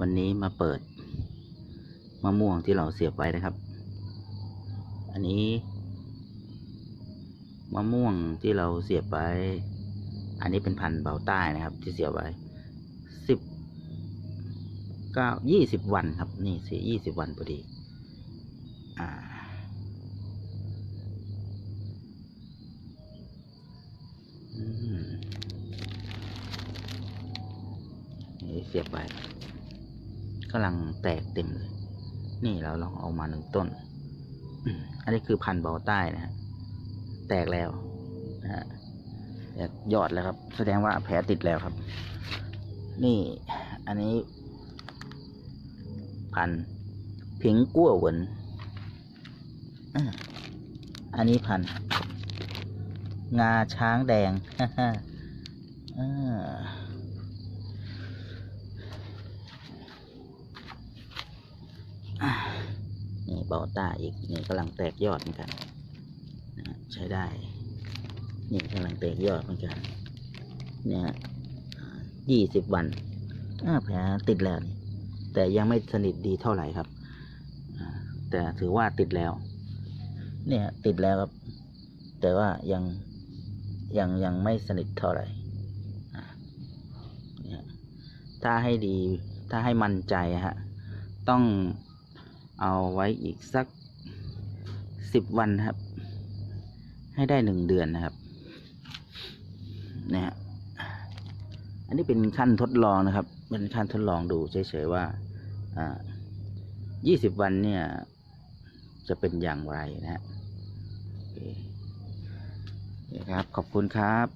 วันนี้มาเปิดมะม่วงที่เราเสียบไว้นะครับ อันนี้มะม่วงที่เราเสียบไว้ อันนี้เป็นพันธุ์เบาใต้นะครับ ที่เสียบไว้สิบเก้ายี่สิบวันครับ นี่สิยี่สิบวันพอดี อ่า อืมนี่เสียบไป กำลังแตกเต็มเลย นี่เราลองเอามาหนึ่งต้น อันนี้คือพันธุ์เบาใต้นะฮะ แตกแล้วนะฮะแตกยอดแล้วครับ แสดงว่าแผลติดแล้วครับ นี่อันนี้ พันธุ์ผิงกั้วเหวินอันนี้พันธุ์งาช้างแดงอ่าอ่านี่เบาตาอีกนี่กำลังแตกยอดเหมือนกันนะใช้ได้นี่กำลังแตกยอดเหมือนกันเนี่ยยี่สิบวันแผลติดแล้วนี่แต่ยังไม่สนิทดีเท่าไหร่ครับแต่ถือว่าติดแล้ว เนี่ยติดแล้วครับ แต่ว่ายังยังยังไม่สนิทเท่าไหร่ถ้าให้ดีถ้าให้มั่นใจฮะ ต้อง เอาไว้อีกสักสิบวันครับ ให้ได้หนึ่งเดือนนะครับเนี่ยฮะอันนี้เป็นขั้นทดลองนะครับ เป็นขั้นทดลองดูเฉยๆว่าอ่ายี่สิบวันเนี่ย จะเป็นอย่างไรนะฮะนี่ครับ ขอบคุณครับ